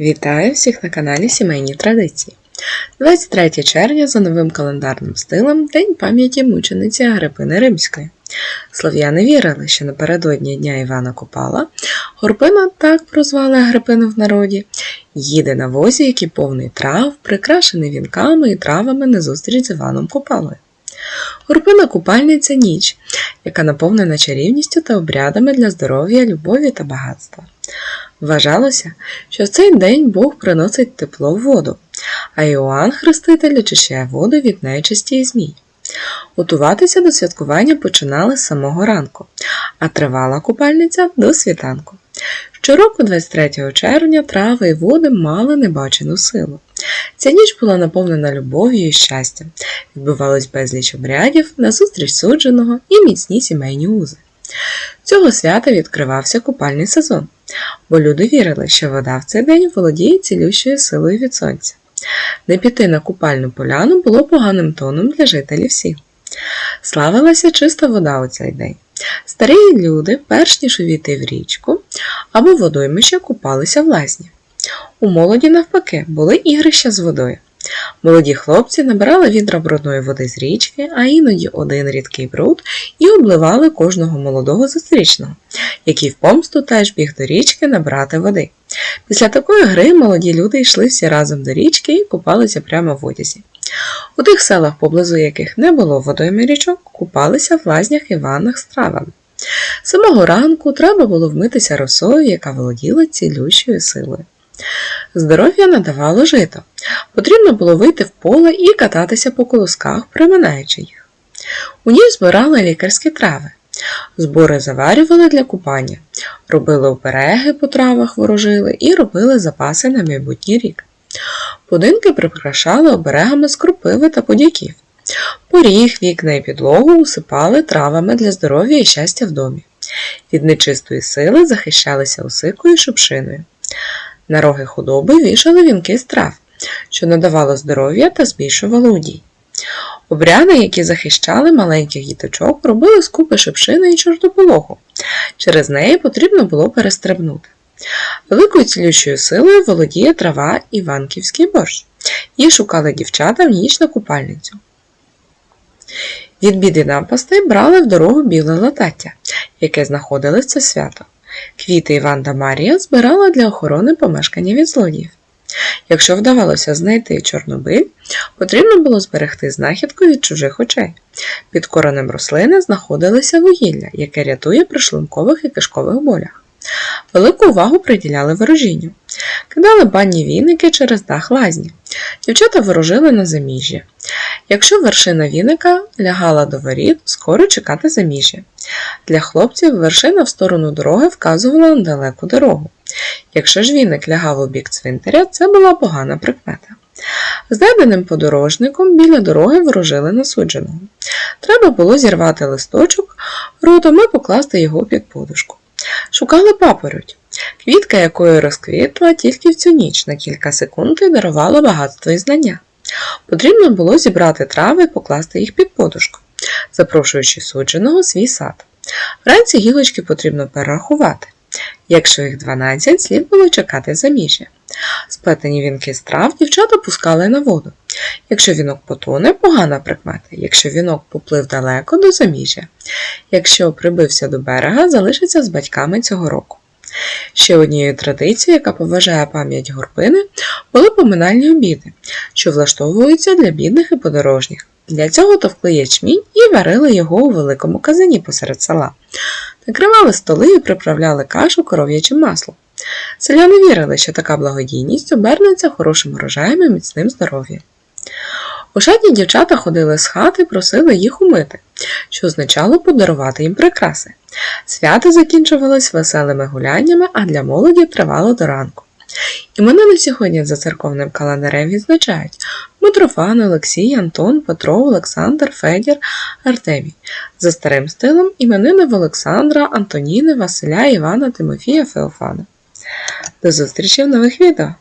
Вітаю всіх на каналі Сімейні Традиції. 23 червня за новим календарним стилем День пам'яті мучениці Агрипини Римської. Слов'яни вірили, що напередодні Дня Івана Купала Горпина, так прозвали Агрипину в народі, їде на возі, який повний трав, прикрашений вінками і травами на зустріч з Іваном Купалою. Горпина купальниця ніч, яка наповнена чарівністю та обрядами для здоров'я, любові та багатства. Вважалося, що в цей день Бог приносить тепло в воду, а Іоанн Хреститель очищає воду від нечисті і змій. Готуватися до святкування починали з самого ранку, а тривала купальниця до світанку. Щороку, 23 червня, трави і води мали небачену силу. Ця ніч була наповнена любов'ю і щастям, відбувалось безліч обрядів, назустріч судженого і міцні сімейні узи. Цього свята відкривався купальний сезон, бо люди вірили, що вода в цей день володіє цілющою силою від сонця. Не піти на купальну поляну було поганим тоном для жителів сіл. Славилася чиста вода у цей день. Старі люди, перш ніж увійти в річку або водоймище, купалися в лазні. У молоді, навпаки, були ігрища з водою. Молоді хлопці набирали відра брудної води з річки, а іноді один рідкий бруд, і обливали кожного молодого зустрічного, який в помсту теж біг до річки набрати води. Після такої гри молоді люди йшли всі разом до річки і купалися прямо в одязі. У тих селах, поблизу яких не було водойми річок, купалися в лазнях і ваннах з травами. Самого ранку треба було вмитися росою, яка володіла цілющою силою. Здоров'я надавало жито. Потрібно було вийти в поле і кататися по колосках, приминаючи їх. У ній збирали лікарські трави. Збори заварювали для купання, робили опереги по травах ворожили і робили запаси на майбутній рік. Будинки прикрашали оберегами з кропиви та подяків. Поріг, вікна і підлогу усипали травами для здоров'я і щастя в домі. Від нечистої сили захищалися осикою і шупшиною. На роги худоби вішали вінки з трав, що надавало здоров'я та збільшувало удій. Обряди, які захищали маленьких діточок, робили з купи шипшини і чортополоху. Через неї потрібно було перестрибнути. Великою цілющою силою володіє трава Іванківський борщ. Її шукали дівчата в ніч на купальницю. Від біди напастей брали в дорогу біле латаття, яке це свято. Квіти Іванда Марія збирала для охорони помешкання від злодіїв. Якщо вдавалося знайти чорнобиль, потрібно було зберегти знахідку від чужих очей. Під коренем рослини знаходилося вугілля, яке рятує при шлункових і кишкових болях. Велику увагу приділяли ворожінню. Кидали банні віники через дах лазні. Дівчата ворожили на заміжжя. Якщо вершина віника лягала до воріт, скоро чекати заміжжя. Для хлопців вершина в сторону дороги вказувала на далеку дорогу. Якщо ж віник лягав у бік цвинтаря, це була погана прикмета. Знайденим подорожником біля дороги ворожили насудженого. Треба було зірвати листочок ротом і покласти його під подушку. Шукали папороть, квітка якої розквітла тільки в цю ніч на кілька секунд і дарувала багатство і знання. Потрібно було зібрати трави і покласти їх під подушку, запрошуючи судженого свій сад. Вранці гілочки потрібно перерахувати. Якщо їх 12, слід було чекати заміжжя. Сплетені вінки з трав дівчата пускали на воду. Якщо вінок потоне, погана прикмета. Якщо вінок поплив далеко до заміжжя. Якщо прибився до берега, залишиться з батьками цього року. Ще однією традицією, яка поважає пам'ять горпини, були поминальні обіди, що влаштовуються для бідних і подорожніх. Для цього товкли ячмінь і варили його у великому казані посеред села. Накривали столи і приправляли кашу коров'ячим маслом. Селяни вірили, що така благодійність обернеться хорошим урожаєм і міцним здоров'ям. Ошатні дівчата ходили з хати просили їх умити, що означало подарувати їм прикраси. Свято закінчувалось веселими гуляннями, а для молоді тривало до ранку. Іменини сьогодні за церковним календарем відзначають Митрофан, Олексій, Антон, Петро, Олександр, Федір, Артемій. За старим стилем іменини в Олександра, Антоніни, Василя, Івана, Тимофія, Феофана. До зустрічі в нових відео!